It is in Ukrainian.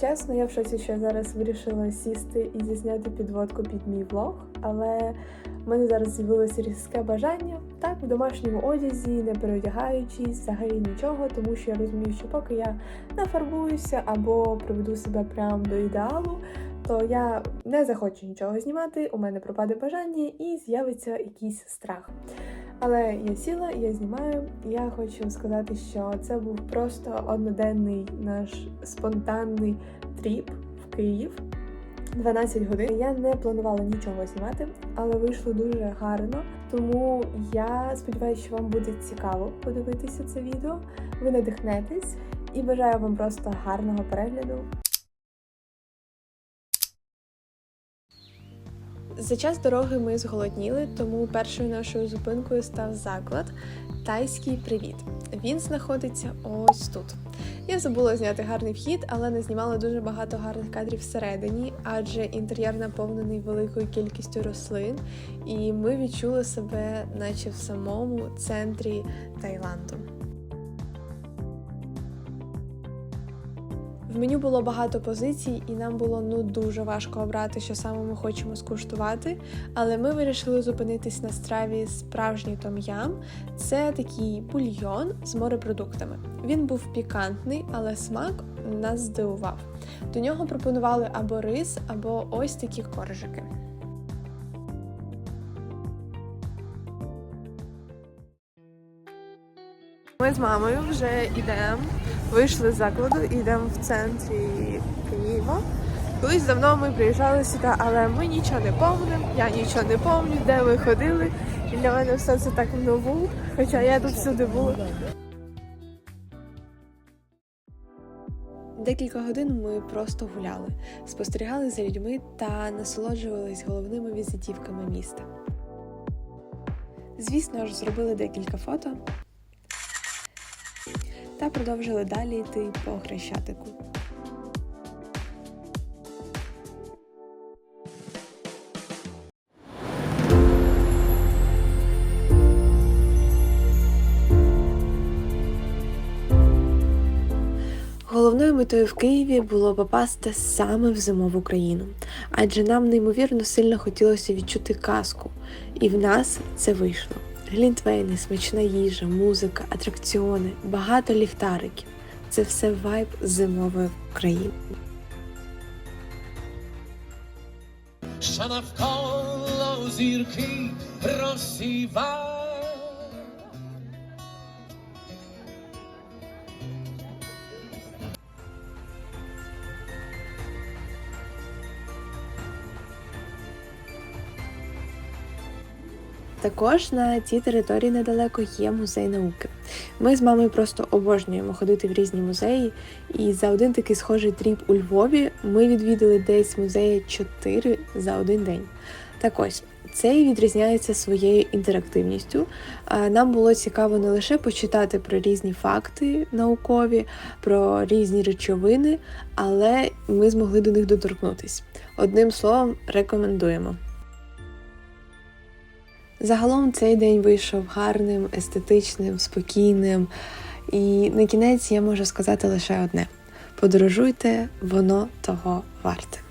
чесно, я в шоці, що я зараз вирішила сісти і зізняти підводку під мій влог, але в мене зараз з'явилося різке бажання так в домашньому одязі, не переодягаючись, взагалі нічого, тому що я розумію, що поки я нафарбуюся або приведу себе прямо до ідеалу, то я не захочу нічого знімати, у мене пропаде бажання і з'явиться якийсь страх. Але я сіла, я знімаю. Я хочу сказати, що це був просто одноденний наш спонтанний тріп в Київ. 12 годин. Я не планувала нічого знімати, але вийшло дуже гарно. Тому я сподіваюся, що вам буде цікаво подивитися це відео. Ви надихнетесь і бажаю вам просто гарного перегляду. За час дороги ми зголодніли, тому першою нашою зупинкою став заклад Тайський привіт. Він знаходиться ось тут. Я забула зняти гарний вхід, але не знімала дуже багато гарних кадрів всередині, адже інтер'єр наповнений великою кількістю рослин, і ми відчули себе, наче в самому центрі Таїланду. Меню було багато позицій, і нам було ну дуже важко обрати, що саме ми хочемо скуштувати. Але ми вирішили зупинитись на страві справжній том'ям. Це такий бульйон з морепродуктами. Він був пікантний, але смак нас здивував. До нього пропонували або рис, або ось такі коржики. Ми з мамою вже йдемо, вийшли з закладу йдемо в центрі Києва. Колись давно ми приїжджали сюди, але ми нічого не пам'ятаємо, я нічого не пам'ятаю, де ми ходили. І для мене все це так нову, хоча я тут всюди була. Декілька годин ми просто гуляли, спостерігали за людьми та насолоджувались головними візитівками міста. Звісно ж, зробили декілька фото та продовжили далі йти по хрещатику. Головною метою в Києві було попасти саме в зимову країну, адже нам неймовірно сильно хотілося відчути казку, і в нас це вийшло. Глінтвейни, смачна їжа, музика, атракціони, багато ліхтариків. Це все вайб зимової України. що навколо зірки розсіває. Також на цій території недалеко є музей науки. Ми з мамою просто обожнюємо ходити в різні музеї, і за один такий схожий тріп у Львові ми відвідали десь музеї 4 за один день. Так ось. Цей відрізняється своєю інтерактивністю. Нам було цікаво не лише почитати про різні факти наукові, про різні речовини, але ми змогли до них доторкнутись. Одним словом, рекомендуємо. Загалом цей день вийшов гарним, естетичним, спокійним. І на кінець я можу сказати лише одне: подорожуйте, воно того варте.